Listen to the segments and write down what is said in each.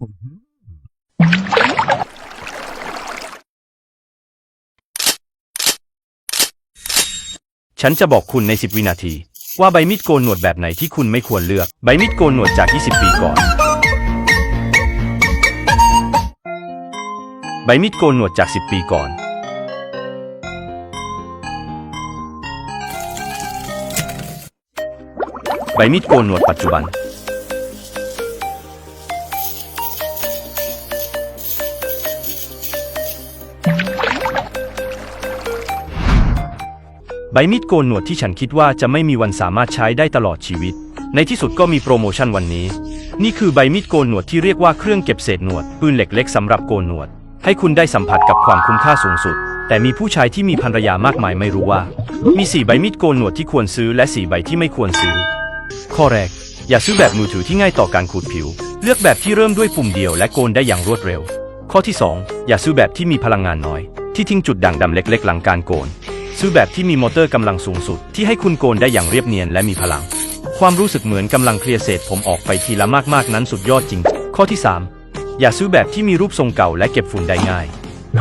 ฉันจะบอกคุณใน 10 วินาที ว่าใบมีดโกนหนวดแบบไหนที่คุณไม่ควรเลือก ใบมีดโกนหนวดจาก 20 ปีก่อน ใบมีดโกนหนวดจาก 10 ปีก่อน ใบมีดโกนหนวดปัจจุบัน ใบมีดโกนหนวดที่ฉันคิดว่าจะไม่มีวันสามารถใช้ได้ตลอดชีวิต ในที่สุดก็มีโปรโมชั่นวันนี้ นี่คือใบมีดโกนหนวดที่เรียกว่าเครื่องเก็บเศษหนวดปืนเหล็กเล็กสำหรับโกนหนวด ให้คุณได้สัมผัสกับความคุ้มค่าสูงสุด แต่มีผู้ชายที่มีภรรยามากมายไม่รู้ว่า มีสี่ใบมีดโกนหนวดที่ควรซื้อและสี่ใบที่ไม่ควรซื้อ ข้อแรก อย่าซื้อแบบมือถือที่ง่ายต่อการขูดผิว เลือกแบบที่เริ่มด้วยปุ่มเดียวและโกนได้อย่างรวดเร็ว ข้อที่ 2 อย่าซื้อแบบที่มีพลังงานน้อย ที่ทิ้งจุดด่างดำเล็ก ๆ หลังการโกน ซื้อแบบที่มีมอเตอร์กำลังสูงสุด ที่ให้คุณโกนได้อย่างเรียบเนียนและมีพลัง ความรู้สึกเหมือนกำลังเคลียร์เศษผมออกไปทีละมากๆนั้นสุดยอดจริง ข้อที่ 3 อย่าซื้อแบบที่มีรูปทรงเก่าและเก็บฝุ่นได้ง่าย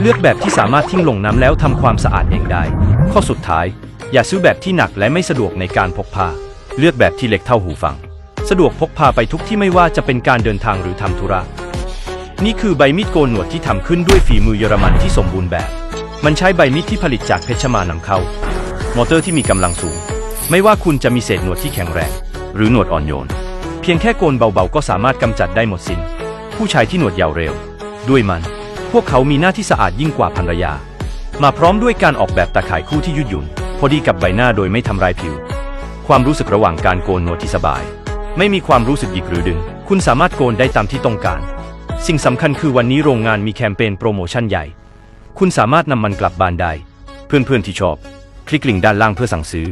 เลือกแบบที่สามารถทิ้งลงน้ำแล้วทำความสะอาดเองได้ ข้อสุดท้าย อย่าซื้อแบบที่หนักและไม่สะดวกในการพกพา เลือกแบบที่เล็กเท่าหูฟัง สะดวกพกพาไปทุกที่ไม่ว่าจะเป็นการเดินทางหรือทำธุระ นี่คือใบมีดโกนหนวดที่ทำขึ้นด้วยฝีมือเยอรมันที่สมบูรณ์แบบ มันใช้ใบมีดที่ผลิตจากเพชรมานำเข้า มอเตอร์ที่มีกำลังสูง ไม่ว่าคุณจะมีเศษหนวดที่แข็งแรง หรือหนวดอ่อนโยน เพียงแค่โกนเบาๆ ก็สามารถกำจัดได้หมดสิน้น ผู้ชายที่หนวดยาวเร็ว ด้วยมัน พวกเขามีหน้าที่สะอาดยิ่งกว่าภรรยา มาพร้อมด้วยการออกแบบตาข่ายคู่ที่ยืดหยุ่น พอดีกับใบหน้าโดยไม่ทำลายผิว ความรู้สึกระหว่างการโกนหนวดที่สบาย ไม่มีความรู้สึกหยิกหรือดึง คุณสามารถโกนได้ตามที่ต้องการ สิ่งสำคัญคือวันนี้โรงงานมีแคมเปญโปรโมชั่นใหญ่ คุณสามารถนำมันกลับบ้านได้ เพื่อนๆที่ชอบ คลิกลิงก์ด้านล่างเพื่อสั่งซื้อ